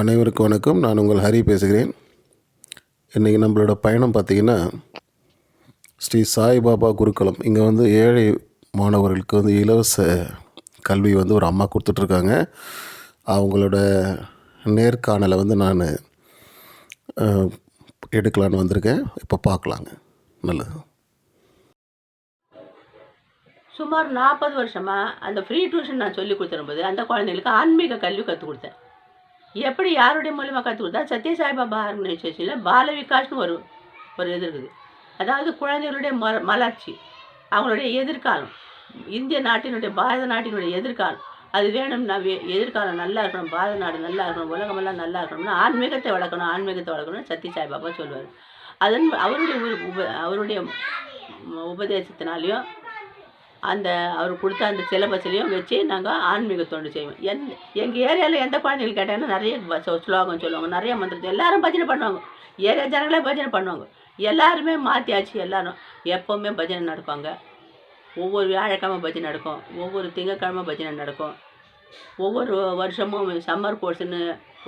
அனைவருக்கும் வணக்கம். நான் உங்கள் ஹரி பேசுகிறேன். இன்றைக்கி நம்மளோட பயணம் பார்த்திங்கன்னா ஸ்ரீ சாய்பாபா குருகுலம் இங்கே வந்து ஏழை மாணவர்களுக்கு வந்து இலவச கல்வி வந்து ஒரு அம்மா கொடுத்துட்ருக்காங்க. அவங்களோட நேர்காணலை வந்து நான் எடுக்கலான்னு வந்திருக்கேன். இப்போ பார்க்கலாங்க. நல்லது. சுமார் நாற்பது வருஷமாக அந்த ஃப்ரீ டியூஷன் நான் சொல்லி கொடுத்துரும்போது அந்த குழந்தைங்களுக்கு ஆன்மீக கல்வி கற்றுக் கொடுத்தேன். எப்படி யாருடைய மூலியமாக கற்றுக் கொடுத்தா சத்ய சாய்பாபா ஆர்கனைசேஷனில் பால விகாஷ்னு ஒரு ஒரு இது இருக்குது. அதாவது குழந்தைகளுடைய ம மலர்ச்சி அவங்களுடைய எதிர்காலம் இந்திய நாட்டினுடைய பாரத நாட்டினுடைய எதிர்காலம். அது வேணும்னா எதிர்காலம் நல்லா இருக்கணும் பாரத நாடு நல்லா இருக்கணும் உலகமெல்லாம் நல்லா இருக்கணும்னா ஆன்மீகத்தை வளர்க்கணும் ஆன்மீகத்தை வளர்க்கணும்னு சத்திய சாய்பாபா சொல்லுவார் அதன் அவருடைய உப அவருடைய உ- உபதேசத்தினாலையும் அந்த அவர் கொடுத்த அந்த சிலபஸ்லேயும் வச்சு நாங்கள் ஆன்மீக தொண்டு செய்வோம். எந் எங்கள் ஏரியாவில் எந்த குழந்தைகள் கேட்டாங்கன்னா நிறைய ஸ்லோகம் சொல்லுவாங்க. நிறைய மந்திரத்தை எல்லாரும் பஜனை பண்ணுவாங்க. ஏரியா ஜனங்களே பஜனை பண்ணுவாங்க. எல்லாருமே மாற்றியாச்சு எல்லாரும். எப்போவுமே பஜனை நடப்பாங்க ஒவ்வொரு வியாழக்கிழமை பஜனை நடக்கும். ஒவ்வொரு திங்கக்கிழமை பஜனை நடக்கும். ஒவ்வொரு வருஷமும் சம்மர் கோர்ஸ்னு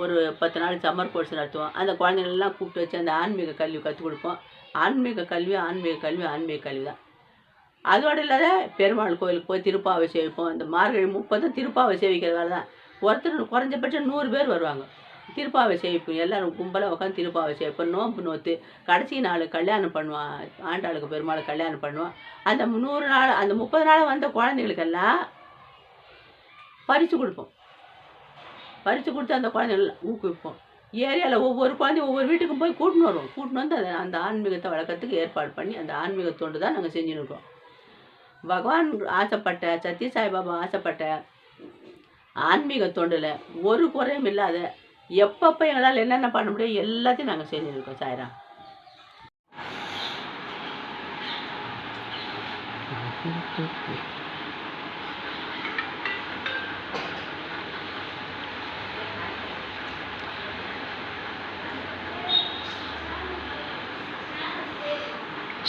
ஒரு பத்து நாள் சம்மர் கோர்ஸ் நடத்துவோம். அந்த குழந்தைங்களெல்லாம் கூப்பிட்டு வச்சு அந்த ஆன்மீக கல்வி கற்றுக் கொடுப்போம். ஆன்மீக கல்வி ஆன்மீக கல்வி ஆன்மீக கல்வி தான். அதோடு இல்லாத பெருமாள் கோயிலுக்கு போய் திருப்பாவை சேவிப்போம். இந்த மார்கழி முப்பதும் திருப்பாவை சேவிக்கிற வேலை தான். ஒருத்தர் குறைஞ்சபட்சம் நூறு பேர் வருவாங்க. திருப்பாவை சேவிப்போம் எல்லோரும் கும்பலாக உட்காந்து திருப்பாவை சேவிப்போம். நோம்பு நோத்து கடைசி நாள் கல்யாணம் பண்ணுவான் ஆண்டாளுக்கு பெருமாளை கல்யாணம் பண்ணுவான் அந்த நூறு நாள் அந்த முப்பது நாள் வந்த குழந்தைகளுக்கெல்லாம் பறித்து கொடுப்போம். பறித்து கொடுத்து அந்த குழந்தைகள் ஊக்குவிப்போம் ஏரியாவில் ஒவ்வொரு குழந்தையும் ஒவ்வொரு வீட்டுக்கும் போய் கூட்டின்னு வருவோம். கூட்டின்னு வந்து அதை அந்த ஆன்மீகத்தை வளர்க்கறதுக்கு ஏற்பாடு பண்ணி அந்த ஆன்மீக தொண்டு தான் நாங்கள் செஞ்சுன்னு இருக்கோம். பகவான் ஆசைப்பட்ட சத்ய சாய்பாபா ஆசைப்பட்ட ஆன்மீக தொண்டில் ஒரு குறையும் இல்லாத எப்பப்போ எங்களால் என்னென்ன பண்ண முடியும் எல்லாத்தையும் நாங்கள் செஞ்சுருக்கோம் சாய்ராம்.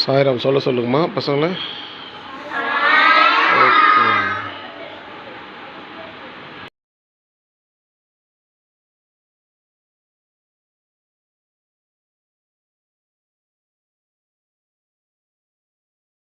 சாயிரம் சொல்ல சொல்லுங்கம்மா பசங்களை.